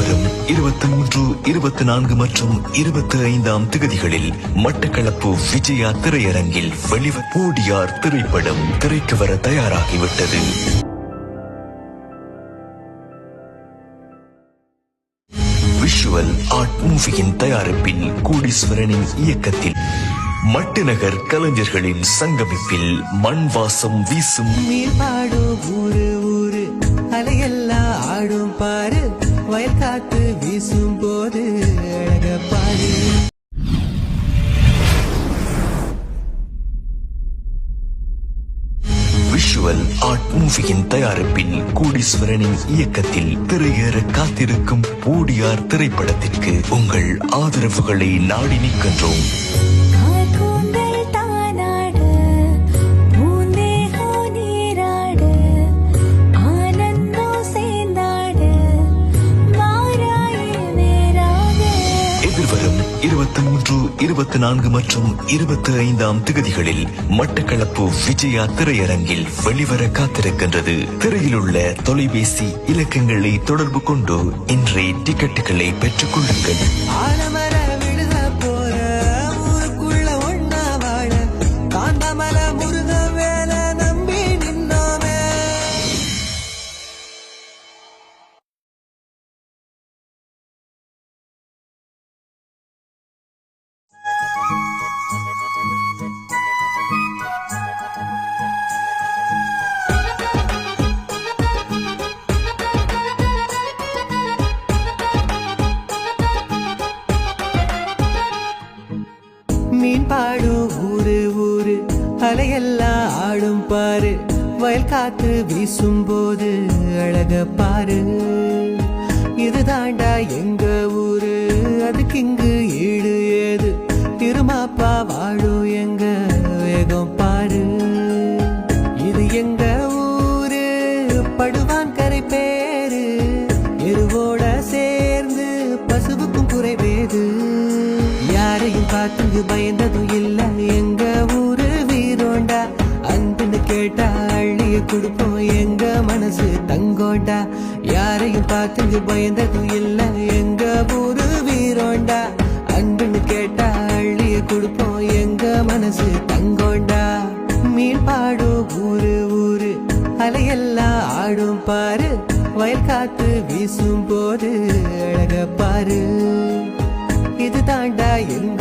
வரும் இருபத்தி மூன்று இருபத்தி நான்கு மற்றும் இருபத்தி ஐந்தாம் திகதிகளில் மட்டக்களப்பு விஜயா திரையரங்கில் வெளிவ போடியார் திரைப்படம் திரைக்கு வர தயாராகிவிட்டது. விஷுவல் ஆர்ட் மூவியின் தயாரிப்பில் கோடீஸ்வரனின் இயக்கத்தில் மட்டுநகர் கலைஞர்களின் சங்கமிப்பில் மண் வாசம் வீசும் அலையெல்லாம் ஆடும் பாரு. வயல் காத்து வீசும் போது அழக பாரு. விஷுவல் ஆர்ட் மூவியின் தயாரிப்பில் கோடீஸ்வரனின் இயக்கத்தில் திரையேற காத்திருக்கும் போடியார் திரைப்படத்திற்கு உங்கள் ஆதரவுகளை நாடி நிற்கின்றோம். இருபத்தி மூன்று இருபத்தி நான்கு மற்றும் இருபத்தி ஐந்தாம் திகதிகளில் மட்டக்களப்பு விஜயா திரையரங்கில் வெளிவர காத்திருக்கின்றது. திரையிலுள்ள தொலைபேசி இலக்கங்களை தொடர்பு கொண்டு இன்றைய டிக்கெட்டுகளை பெற்றுக் கொள்ளுங்கள். மீன் பாடும் ஊரு ஊரு அலையெல்லாம் ஆடும் பாரு. வயல் காத்து வீசும் போது அழக பாரு. இது தாண்டா எங்க ஊரு? அதுக்கு இங்கு ஈடு வாழு எங்க வேகம் பாரு இது எங்க ஊரு? படுவான் கரை பேரு. எருவோட சேர்ந்து பசுவுக்கும் குறைவேது யாரையும் பார்த்து பயந்ததும் இல்ல. எங்க ஊரு வீரோண்டா? அன்புன்னு கேட்டா அள்ளிய கொடுப்போம். எங்க மனசு தங்கோண்டா? யாரையும் பார்த்து பயந்ததும் இல்ல. எங்க ஊரு வீரோண்டா? அன்புன்னு கேட்டா மனசு தங்கோண்டா? மீன் பாடும் ஊரு ஊரு. அலையெல்லாம் ஆடும் பாரு. வயல் காத்து வீசும் போது அழக பாரு. இது தாண்டா எங்க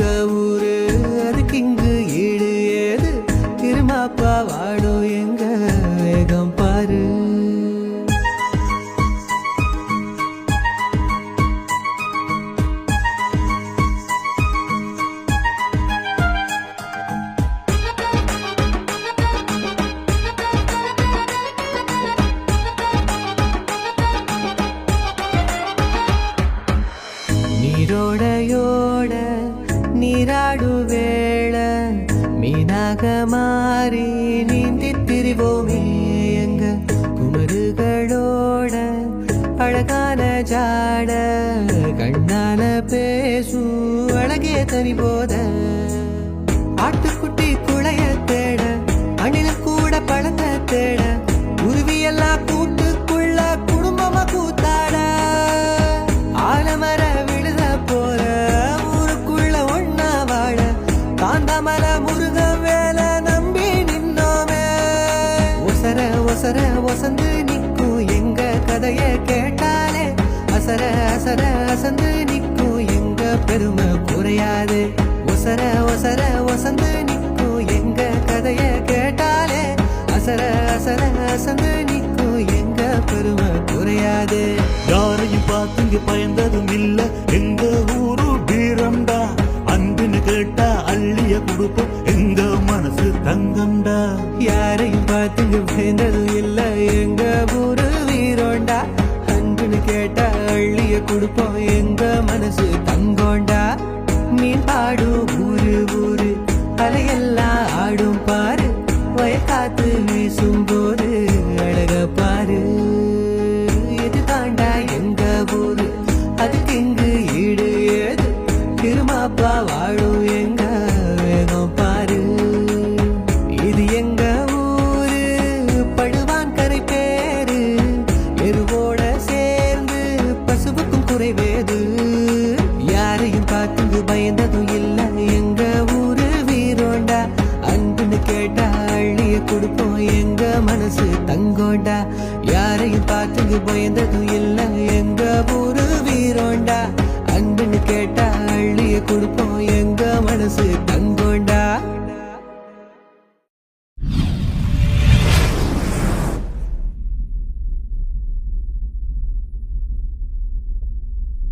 நீரோடையோட நீராடு வேள மீனாக மாறி நீந்தி எங்க குமருகளோட அழகான ஜாட கண்ணால பேசும் அழகே தனி போத கதைய கேட்டாலே அசர அசர அசந்து நிக்கும் எங்க பெருமை குறையாது. ஒசர ஒசர ஒசந்து நிக்கும் எங்க கதைய கேட்டாலே அசர அசர அசந்து நிக்கும் எங்க பெருமை குறையாது. யாரையும் பார்த்துங்க பயந்ததும் இல்ல. எங்க ஊரு வீரம்டா. அன்புன்னு கேட்டா அள்ளிய கொடுப்போம். எங்க மனசு தங்கம்டா. யாரையும் பார்த்து பயந்ததும் கேட்ட அள்ளிய கொடுப்போம் எங்க மனசு தங்கோண்டா நீ பாடும் ஊரு ஊரு அலையெல்லாம் ஆடும் பாரு. வயல் காத்து வீசும் போது படுவான் குறைவேது யாரையும் பார்த்து பயந்ததும் இல்ல. எங்க ஊரு வீரோண்டா? அன்புன்னு கேட்டா அள்ளிய கொடுப்போம். எங்க மனசு தங்கோண்டா? யாரையும் பார்த்து பயந்ததும் இல்ல. எங்க ஊரு வீரோண்டா? அன்புன்னு கேட்டா அள்ளிய கொடுப்போம். எங்க மனசு தங்கோண்டா?